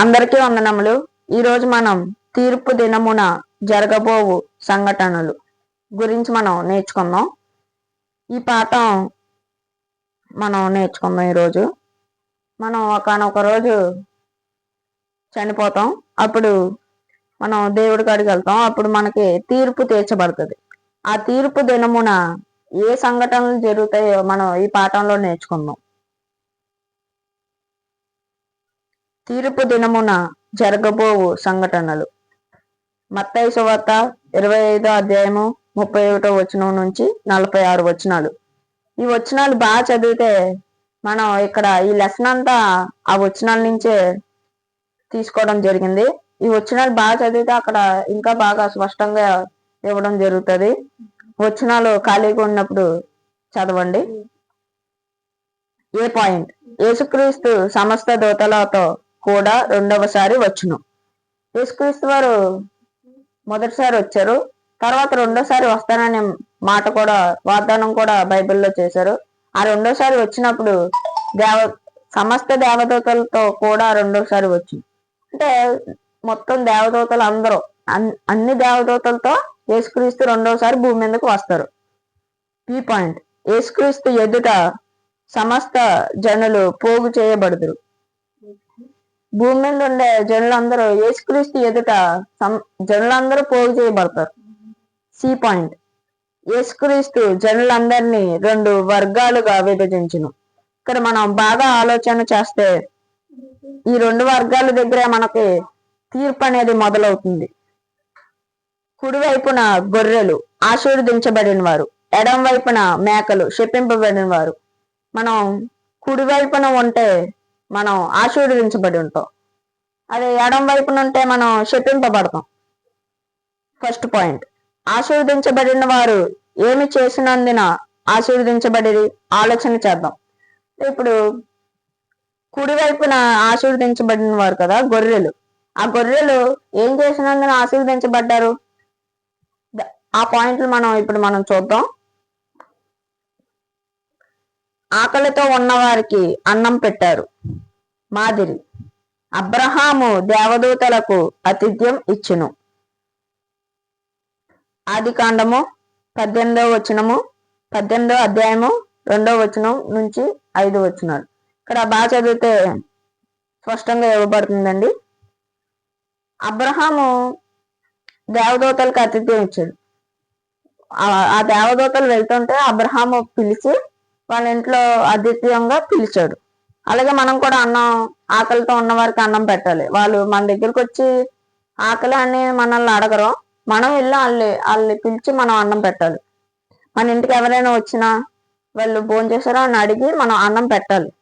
అందరికీ వందనములు. ఈరోజు మనం తీర్పు దినమున జరగబోవు సంఘటనలు గురించి మనం నేర్చుకుందాం. ఈ పాఠం మనం నేర్చుకుందాం ఈరోజు. మనం ఒకనొక రోజు చనిపోతాం. అప్పుడు మనం దేవుడి కాడికి వెళ్తాం. అప్పుడు మనకి తీర్పు తీర్చబడుతుంది. ఆ తీర్పు దినమున ఏ సంఘటనలు జరుగుతాయో మనం ఈ పాఠంలో నేర్చుకుందాం. తీర్పు దినమున జరగబోవు సంఘటనలు. మత్తయి సువార్త ఇరవై ఐదో అధ్యాయము ముప్పై ఒకటో వచనం నుంచి నలభై ఆరు వచనాలు. ఈ వచనాలు బాగా చదివితే మనం ఇక్కడ ఈ లెసన్ అంతా ఆ వచనాల నుంచే తీసుకోవడం జరిగింది. ఈ వచనాలు బాగా చదివితే అక్కడ ఇంకా బాగా స్పష్టంగా ఇవ్వడం జరుగుతుంది. వచనాలు ఖాళీగా ఉన్నప్పుడు చదవండి. A point? యేసుక్రీస్తు సమస్త దూతలతో కూడా రెండవసారి వచ్చును. యేసుక్రీస్తు వారు మొదటిసారి వచ్చారు. తర్వాత రెండోసారి వస్తాననే మాట కూడా వాగ్దానం కూడా బైబిల్లో చేశారు. ఆ రెండోసారి వచ్చినప్పుడు దేవ సమస్త దేవదూతలతో కూడా రెండోసారి వచ్చింది అంటే మొత్తం దేవదూతలు అందరూ అన్ని దేవదూతలతో యేసుక్రీస్తు రెండోసారి భూమి మీదకు వస్తారు. ఈ పాయింట్ యేసుక్రీస్తు ఎదుట సమస్త జనులు పోగు చేయబడుదురు. భూమి మీద ఉండే జనులందరూ యేసుక్రీస్తు ఎదుట జనులందరూ పోగు చేయబడతారు. C point. యేసుక్రీస్తు జనులందరినీ రెండు వర్గాలుగా విభజించును. ఇక్కడ మనం బాగా ఆలోచన చేస్తే ఈ రెండు వర్గాల దగ్గర మనకి తీర్పు అనేది మొదలవుతుంది. కుడివైపున గొర్రెలు ఆశీర్వదించబడిన వారు ఎడం వైపున మేకలు శపింపబడిన వారు మనం కుడివైపున ఉంటే మనం ఆశీర్వదించబడి ఉంటాం. అదే ఎడం వైపున ఉంటే మనం శపింపబడతాం. ఫస్ట్ పాయింట్ ఆశీర్వదించబడిన వారు ఏమి చేసినందున ఆశీర్వదించబడి ఆలోచన చేద్దాం. ఇప్పుడు కుడివైపున ఆశీర్వదించబడిన వారు కదా గొర్రెలు. ఆ గొర్రెలు ఏం చేసినందున ఆశీర్వదించబడ్డారు? ఆ పాయింట్లు మనం ఇప్పుడు మనం చూద్దాం. ఆకలితో ఉన్నవారికి అన్నం పెట్టారు. మాదిరి. అబ్రహాము దేవదూతలకు అతిథ్యం ఇచ్చును. ఆది కాండము పద్దెనిమిదవ వచనము పద్దెనిమిదవ అధ్యాయము రెండవ వచనం నుంచి ఐదు వచనాలు. ఇక్కడ బాగా చదివితే స్పష్టంగా ఇవ్వబడుతుందండి. అబ్రహాము దేవదూతలకు అతిథ్యం ఇచ్చాడు. ఆ దేవదూతలు వెళ్తుంటే అబ్రహాము పిలిచి వాళ్ళ ఇంట్లో అతిథ్యంగా పిలిచాడు. అలాగే మనం కూడా అన్నం ఆకలితో ఉన్న వారికి అన్నం పెట్టాలి. వాళ్ళు మన దగ్గరకు వచ్చి ఆకలి అని మనల్ని అడగరు. మనం వెళ్ళి వాళ్ళని వాళ్ళని పిలిచి మనం అన్నం పెట్టాలి. మన ఇంటికి ఎవరైనా వచ్చినా వాళ్ళు భోజనం చేశారో అని అడిగి మనం అన్నం పెట్టాలి.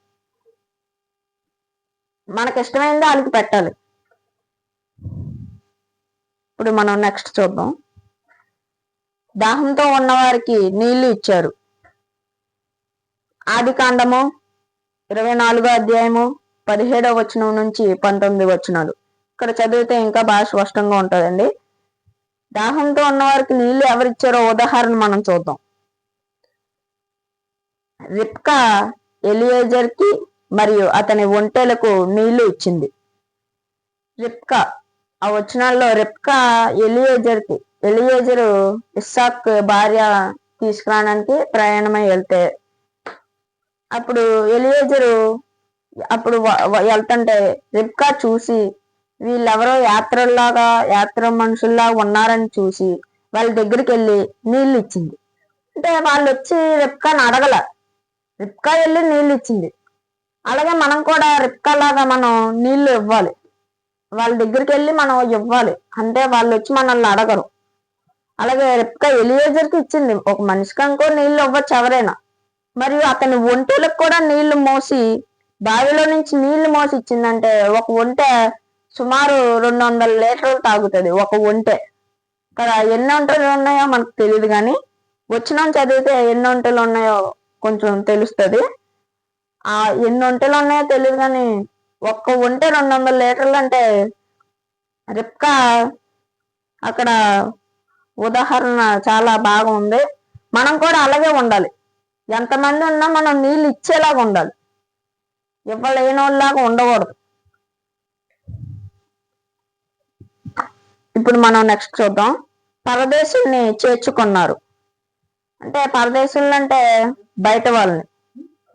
మనకి ఇష్టమైంది వాళ్ళకి పెట్టాలి. ఇప్పుడు మనం నెక్స్ట్ చూద్దాం. దాహంతో ఉన్నవారికి నీళ్ళు ఇచ్చారు. ఆది కాండము ఇరవై నాలుగో అధ్యాయము పదిహేడవ వచనం నుంచి పంతొమ్మిది వచనాలు. ఇక్కడ చదివితే ఇంకా బాగా స్పష్టంగా ఉంటుందండి. దాహంతో ఉన్నవారికి నీళ్ళు ఎవరిచ్చారో ఉదాహరణ మనం చూద్దాం. రిప్కా ఎలియేజర్కి మరియు అతని ఒంటెలకు నీళ్ళు ఇచ్చింది. రిప్కా ఆ వచనాల్లో రిప్కా ఎలియేజర్కి ఎలియేజరు ఇస్సాక్ భార్య తీసుకురావడానికి ప్రయాణమై వెళ్తే అప్పుడు ఎలియేజరు అప్పుడు వెళ్తుంటే రిప్కా చూసి వీళ్ళెవరో యాత్రల్లాగా యాత్ర మనుషుల్లాగా ఉన్నారని చూసి వాళ్ళ దగ్గరికి వెళ్ళి నీళ్ళు ఇచ్చింది అంటే వాళ్ళు వచ్చి రిప్కాని అడగల. రిప్కా వెళ్ళి నీళ్ళు ఇచ్చింది అలాగే మనం కూడా రిప్కా లాగా మనం నీళ్ళు ఇవ్వాలి. వాళ్ళ దగ్గరికి వెళ్ళి మనం ఇవ్వాలి. అంటే వాళ్ళు వచ్చి మనల్ని అడగరు. అలాగే రిప్కా ఎలియేజర్కి ఇచ్చింది. ఒక మనిషికి అనుకో నీళ్ళు ఇవ్వచ్చు ఎవరైనా. మరియు అతని ఒంటెలకు కూడా నీళ్ళు మోసి బావిలో నుంచి నీళ్ళు మోసి ఇచ్చిందంటే ఒక ఒంటె సుమారు రెండు వందల లీటర్లు తాగుతుంది ఒక ఒంటె. ఇక్కడ ఎన్ని ఒంటెలు ఉన్నాయో మనకు తెలియదు కానీ వచ్చిన చదివితే ఎన్ని ఒంటెలు ఉన్నాయో కొంచెం తెలుస్తుంది. ఆ ఎన్ని ఒంటెలు ఉన్నాయో తెలియదు కానీ ఒక్క ఒంటె రెండు వందల లీటర్లు అంటే రిప్కా అక్కడ ఉదాహరణ చాలా బాగా ఉంది మనం కూడా అలాగే ఉండాలి. ఎంతమంది ఉన్నా మనం నీళ్ళు ఇచ్చేలాగా ఉండాలి. ఇవ్వలేని వాళ్ళలాగా ఉండకూడదు. ఇప్పుడు మనం నెక్స్ట్ చూద్దాం. పరదేశుల్ని చేర్చుకున్నారు. అంటే పరదేశులు అంటే బయట వాళ్ళని.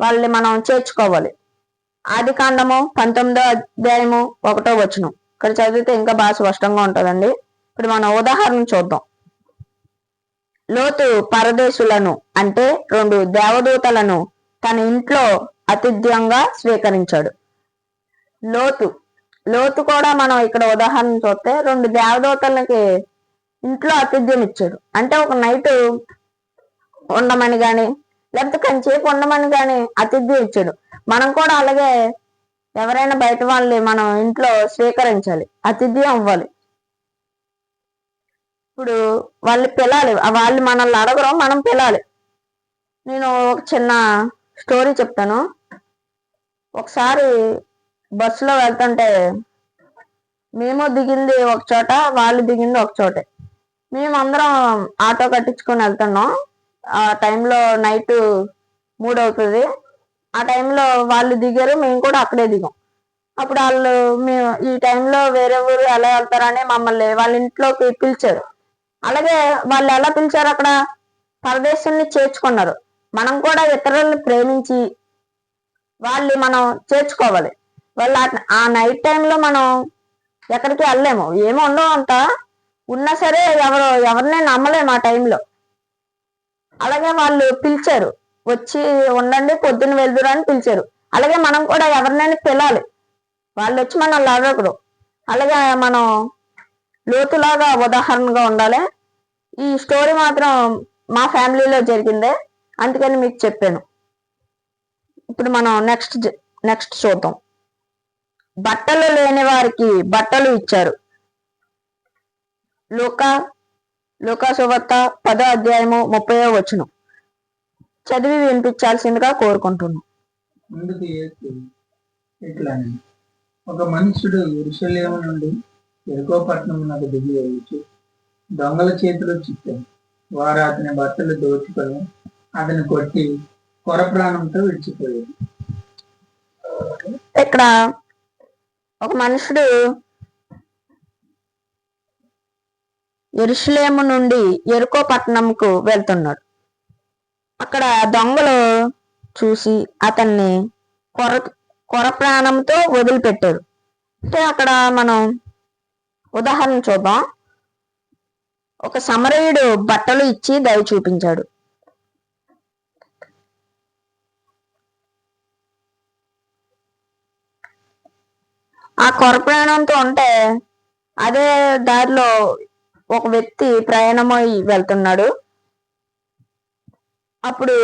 వాళ్ళని మనం చేర్చుకోవాలి. ఆది కాండము పంతొమ్మిదో అధ్యాయము ఒకటో వచనం. ఇక్కడ చదివితే ఇంకా బాగా స్పష్టంగా ఉంటుందండి. ఇప్పుడు మనం ఉదాహరణ చూద్దాం. లోతు పరదేశులను అంటే రెండు దేవదూతలను తన ఇంట్లో అతిథ్యంగా స్వీకరించాడు. లోతు లోతు కూడా మనం ఇక్కడ ఉదాహరణ చూస్తే రెండు దేవదూతలకి ఇంట్లో ఆతిథ్యం ఇచ్చాడు. అంటే ఒక నైట్ ఉండమని కానీ లేకపోతే కొంచెంసేపు ఉండమని కానీ అతిథ్యం ఇచ్చాడు. మనం కూడా అలాగే ఎవరైనా బయట వాళ్ళని మనం ఇంట్లో స్వీకరించాలి అతిథ్యం అవ్వాలి ఇప్పుడు వాళ్ళు పిలాలి. వాళ్ళు మనల్ని అడగరు మనం పిలాలి. నేను ఒక చిన్న స్టోరీ చెప్తాను. ఒకసారి బస్సులో వెళ్తుంటే మేము దిగింది ఒక చోట వాళ్ళు దిగింది ఒక చోటే. మేము అందరం ఆటో కట్టించుకొని వెళ్తున్నాం. ఆ టైంలో నైట్ మూడు అవుతుంది ఆ టైంలో వాళ్ళు దిగారు మేము కూడా అక్కడే దిగాం. అప్పుడు వాళ్ళు మేము ఈ టైంలో వేరే ఊరు ఎలా వెళ్తారని మమ్మల్ని వాళ్ళ ఇంట్లోకి పిలిచారు. అలాగే వాళ్ళు ఎలా పిలిచారు అక్కడ పరదేశాన్ని చేర్చుకున్నారు. మనం కూడా ఇతరులను ప్రేమించి వాళ్ళు మనం చేర్చుకోవాలి. వాళ్ళు ఆ- నైట్ టైంలో మనం ఎక్కడికి వెళ్ళలేము. ఏమో ఉండవు అంత. ఉన్నా సరే ఎవరు ఎవరిని నమ్మలేము ఆ టైంలో అలాగే వాళ్ళు పిలిచారు. వచ్చి ఉండండి పొద్దున్న వెళ్దురు అని పిలిచారు. అలాగే మనం కూడా ఎవరినైనా పిలాలి. వాళ్ళు వచ్చి మనల్ని అడగరు అలాగే మనం లోతులాగా ఉదాహరణగా ఉండాలి. ఈ స్టోరీ మాత్రం మా ఫ్యామిలీలో జరిగిందే. అందుకని మీకు చెప్పాను. ఇప్పుడు మనం నెక్స్ట్ నెక్స్ట్ చూద్దాం. బట్టలు లేని వారికి బట్టలు ఇచ్చారు. లూకా లూకా సువార్త పదో అధ్యాయము ముప్పయో వచనం. చదివి వినిపించాల్సిందిగా కోరుకుంటున్నాం. ఒక మనుషుడు నుండి ఎరుకోపట్నం నాకు దిగి వెళ్ళచ్చు దొంగల చేతిలో చిక్కాను. వారు అతని బట్టలు దోచుకొని అతని కొట్టి కొర ప్రాణంతో విడిచిపోయాడు ఇక్కడ ఒక మనుషుడు ఎరుషలేము నుండి ఎరుకో పట్టణంకు వెళ్తున్నాడు. అక్కడ దొంగలు చూసి అతన్ని కొర కొర ప్రాణంతో వదిలిపెట్టారు. అంటే అక్కడ మనం ఉదాహరణ చూద్దాం. ఒక సమరయుడు బట్టలు ఇచ్చి దయ చూపించాడు. ఆ కొర ప్రయాణంతో ఉంటే అదే దారిలో ఒక వ్యక్తి ప్రయాణమై వెళ్తున్నాడు. అప్పుడు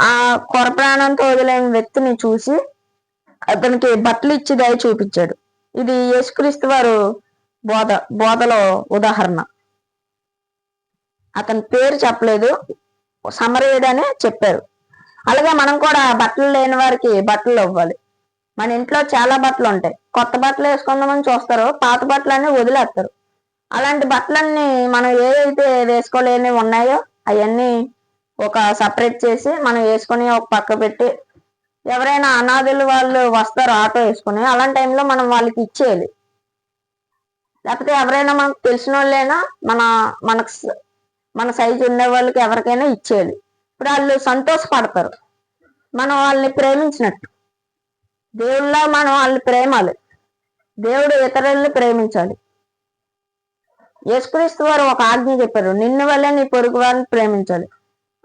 ఆ కొర ప్రాణంతో వదిలేని వ్యక్తిని చూసి అతనికి బట్టలు ఇచ్చి దయ చూపించాడు. ఇది యేసుక్రీస్తు వారు బోధ బోధలో ఉదాహరణ. అతని పేరు చెప్పలేదు సమరయుడనే చెప్పారు. అలాగే మనం కూడా బట్టలు లేని వారికి బట్టలు ఇవ్వాలి. మన ఇంట్లో చాలా బట్టలు ఉంటాయి. కొత్త బట్టలు వేసుకుందామని చూస్తారు పాత బట్టలన్నీ వదిలేస్తారు. అలాంటి బట్టలన్నీ మనం ఏవైతే వేసుకోలేని ఉన్నాయో అవన్నీ ఒక సపరేట్ చేసి మనం వేసుకొని ఒక పక్క పెట్టి ఎవరైనా అనాథులు వాళ్ళు వస్తారు ఆటో వేసుకుని అలాంటి టైంలో మనం వాళ్ళకి ఇచ్చేయాలి. లేకపోతే ఎవరైనా మనకు తెలిసిన వాళ్ళైనా మన మనకు మన సైజు ఉండే వాళ్ళకి ఎవరికైనా ఇచ్చేయాలి. ఇప్పుడు వాళ్ళు సంతోషపడతారు. మనం వాళ్ళని ప్రేమించినట్టు. దేవుళ్ళ మనం వాళ్ళని ప్రేమాలి. దేవుడు ఇతరుల్ని ప్రేమించాలి. యేసుక్రీస్తు వారు ఒక ఆజ్ఞ చెప్పారు. నిన్ను వల్లే నీ పొరుగు వారిని ప్రేమించాలి.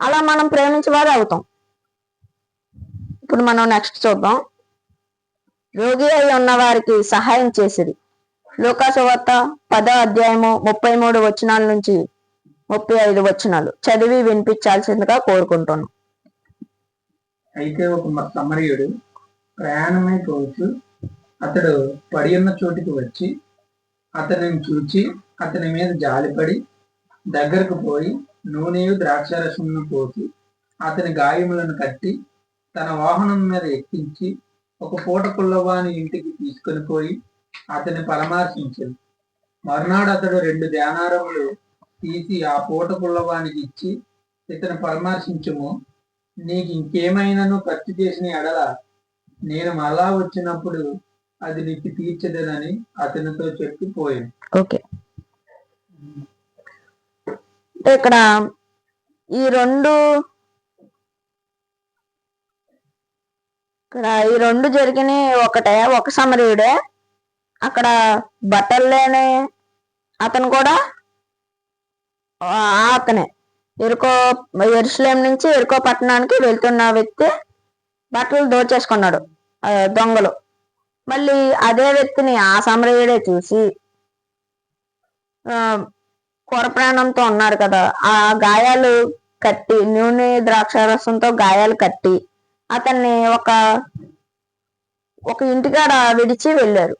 అలా మనం ప్రేమించేవారు అవుతాం. ఇప్పుడు మనం నెక్స్ట్ చూద్దాం. రోగి అయి ఉన్న వారికి సహాయం చేసిరి. లోకాసువార్త పదో అధ్యాయము ముప్పై మూడు వచనాల నుంచి ముప్పై ఐదు వచనాలు. చదివి వినిపించాల్సిందిగా కోరుకుంటున్నాను అయితే ఒక సమరయుడు ప్రయాణమై పోవచ్చు అతడు పడి ఉన్న చోటికి వచ్చి అతనిని చూచి అతని మీద జాలిపడి దగ్గరకు పోయి నూనెయు ద్రాక్షారసమును పోసి అతని గాయములను కట్టి తన వాహనం మీద ఎక్కించి ఒక పూట కుల్లవాని ఇంటికి తీసుకుని పోయి అతని పరామర్శించింది. మరునాడు అతడు రెండు ధ్యానారములు తీసి ఆ పూట కుల్లవానికి ఇచ్చి ఇతను పరామర్శించము. నీకు ఇంకేమైనాను ఖర్చు చేసిన ఎడల నేను మళ్ళా వచ్చినప్పుడు అది నీకు తీర్చదనని అతనితో చెప్పి పోయాను. ఓకే. ఇక్కడ ఈ రెండు ఇక్కడ ఈ రెండు జరిగినాయి. ఒకటే ఒక సమరీయుడే అక్కడ బట్టలు లేని అతను కూడా ఆ అతనే. ఎరుకో ఎరుసలేం నుంచి ఎరుకో పట్టణానికి వెళ్తున్న వ్యక్తి బట్టలు దోచేసుకున్నాడు దొంగలు. మళ్ళీ అదే వ్యక్తిని ఆ సమరయుడే చూసి కొర ప్రాణంతో ఉన్నారు కదా. ఆ గాయాలు కట్టి నూనె ద్రాక్షారసంతో గాయాలు కట్టి అతన్ని ఒక ఒక ఇంటికాడ విడిచి వెళ్ళారు.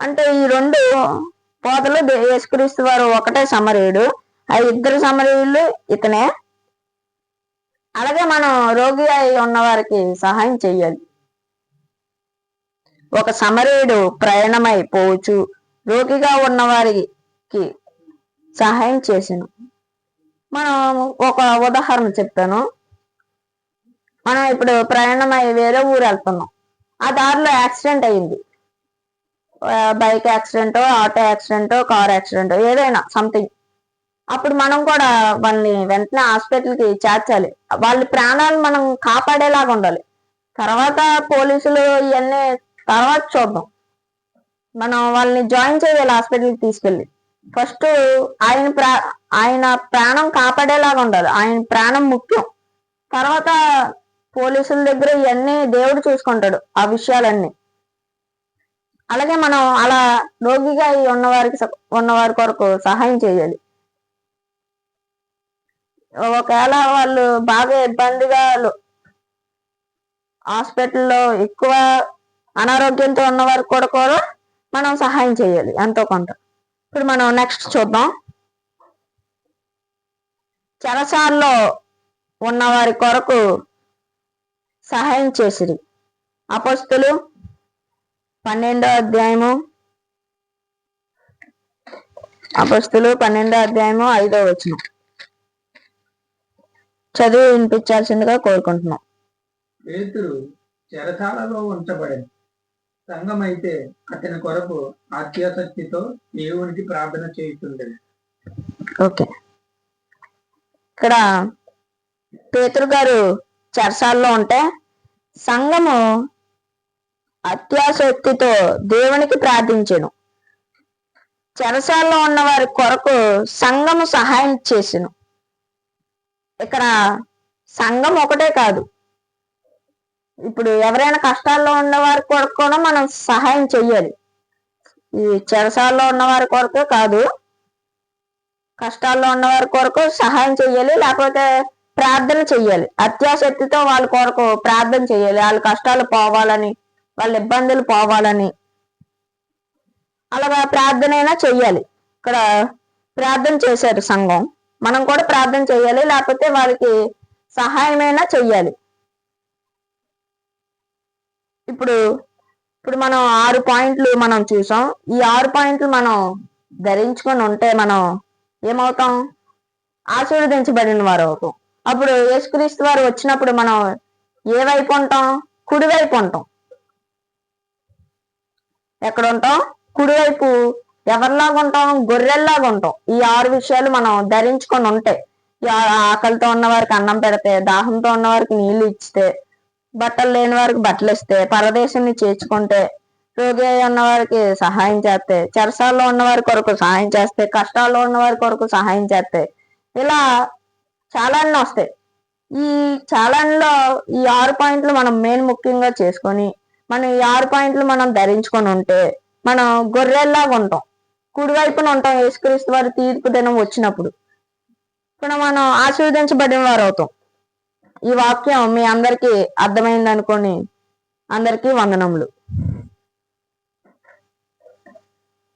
అంటే ఈ రెండు పోతలు యేసుక్రీస్తు వారు ఒకటే సమరయుడు ఆ ఇద్దరు సమరయులు ఇతనే. అలాగే మనం రోగి అయి ఉన్న వారికి సహాయం చేయాలి ఒక సమరయుడు ప్రయాణమై పోవచ్చు రోగిగా ఉన్న వారికి సహాయం చేసాను. మనం ఒక ఉదాహరణ చెప్తాను. మనం ఇప్పుడు ప్రయాణమై వేరే ఊరు వెళ్తున్నాం. ఆ దారిలో యాక్సిడెంట్ అయింది bike accident auto accident car accident ఏదైనా సంథింగ్. అప్పుడు మనం కూడా వాళ్ళని వెంటనే హాస్పిటల్కి చేర్చాలి. వాళ్ళ ప్రాణాలు మనం కాపాడేలాగా ఉండాలి. తర్వాత పోలీసులు ఇవన్నీ తర్వాత చూద్దాం. మనం వాళ్ళని జాయిన్ చేయాలి హాస్పిటల్కి తీసుకెళ్ళి. ఫస్ట్ ఆయన ప్రా ఆయన ప్రాణం కాపాడేలాగా ఉండాలి. ఆయన ప్రాణం ముఖ్యం. తర్వాత పోలీసుల దగ్గర ఇవన్నీ దేవుడు చూసుకుంటాడు ఆ విషయాలన్నీ. అలాగే మనం అలా రోగిగా ఉన్నవారికి స- ఉన్నవారి కొరకు సహాయం చేయాలి. ఒకవేళ వాళ్ళు బాగా ఇబ్బందిగా హాస్పిటల్లో ఎక్కువ అనారోగ్యంతో ఉన్న వారికి కూడా కూడా మనం సహాయం చేయాలి ఎంతో కొంత. ఇప్పుడు మనం నెక్స్ట్ చూద్దాం. చెరసాల్లో ఉన్నవారి కొరకు సహాయం చేసిరి. అపస్తులు పన్నెండో అధ్యాయము అపస్తులు పన్నెండో అధ్యాయము ఐదో వచనం. చదివి వినిపించాల్సిందిగా కోరుకుంటున్నాం. పేతురు చెరసాలలో ఉంచబడింది సంఘమైతే అతని కొరకు ఆత్యాసక్తితో దేవునికి ప్రార్థన చేస్తుండేది ఓకే. ఇక్కడ పేతురు గారు చెరసాల్లో ఉంటే సంఘము అత్యాసక్తితో దేవునికి ప్రార్థించను. చెరసాల్లో ఉన్న వారి కొరకు సంఘము సహాయం చేసెను. ఇక్కడ సంఘం ఒకటే కాదు. ఇప్పుడు ఎవరైనా కష్టాల్లో ఉన్నవారి కొరకు కూడా మనం సహాయం చెయ్యాలి. ఈ చెరసాల్లో ఉన్నవారి కొరకే కాదు. కష్టాల్లో ఉన్నవారి కొరకు సహాయం చెయ్యాలి. లేకపోతే ప్రార్థన చెయ్యాలి. అత్యాశక్తితో వాళ్ళ కొరకు ప్రార్థన చెయ్యాలి. వాళ్ళ కష్టాలు పోవాలని వాళ్ళ ఇబ్బందులు పోవాలని అలాగా ప్రార్థన అయినా చెయ్యాలి. ఇక్కడ ప్రార్థన చేశారు సంఘం. మనం కూడా ప్రార్థన చెయ్యాలి. లేకపోతే వాళ్ళకి సహాయమైనా చెయ్యాలి. ఇప్పుడు ఇప్పుడు మనం ఆరు పాయింట్లు మనం చూసాం. ఈ ఆరు పాయింట్లు మనం ధరించుకొని ఉంటే మనం ఏమవుతాం? ఆశీర్వదించబడిన వారు అవుతాం అప్పుడు యేసుక్రీస్తు వారు వచ్చినప్పుడు మనం ఏ వైపు ఉంటాం? కుడివైపు ఉంటాం. ఎక్కడ ఉంటాం? కుడివైపు ఎవరిలాగా ఉంటాం? గొర్రెల్లాగా ఉంటాం. ఈ ఆరు విషయాలు మనం ధరించుకొని ఉంటాయి ఆకలితో ఉన్న వారికి అన్నం పెడితే దాహంతో ఉన్న వారికి నీళ్ళు ఇస్తే బట్టలు లేని వారికి బట్టలు ఇస్తే పరదేశాన్ని చేర్చుకుంటే రోగి అయి ఉన్న వారికి సహాయం చేస్తే చెరసాల్లో ఉన్న వారి కొరకు సహాయం చేస్తే కష్టాల్లో ఉన్న వారి కొరకు సహాయం చేస్తే ఇలా చాలా వస్తాయి. ఈ చాలాన్లో ఈ ఆరు పాయింట్లు మనం మెయిన్ ముఖ్యంగా చేసుకొని మనం ఈ ఆరు పాయింట్లు మనం ధరించుకొని ఉంటే మనం గొర్రెల్లాగా ఉంటాం. కుడివైపున ఉంటాం యేసుక్రీస్తు వారి తీర్పు దినం వచ్చినప్పుడు. ఇప్పుడు మనం ఆశీర్వదించబడిన వారు అవుతాం. ఈ వాక్యం మీ అందరికీ అర్థమైంది అనుకొని అందరికీ వందనములు.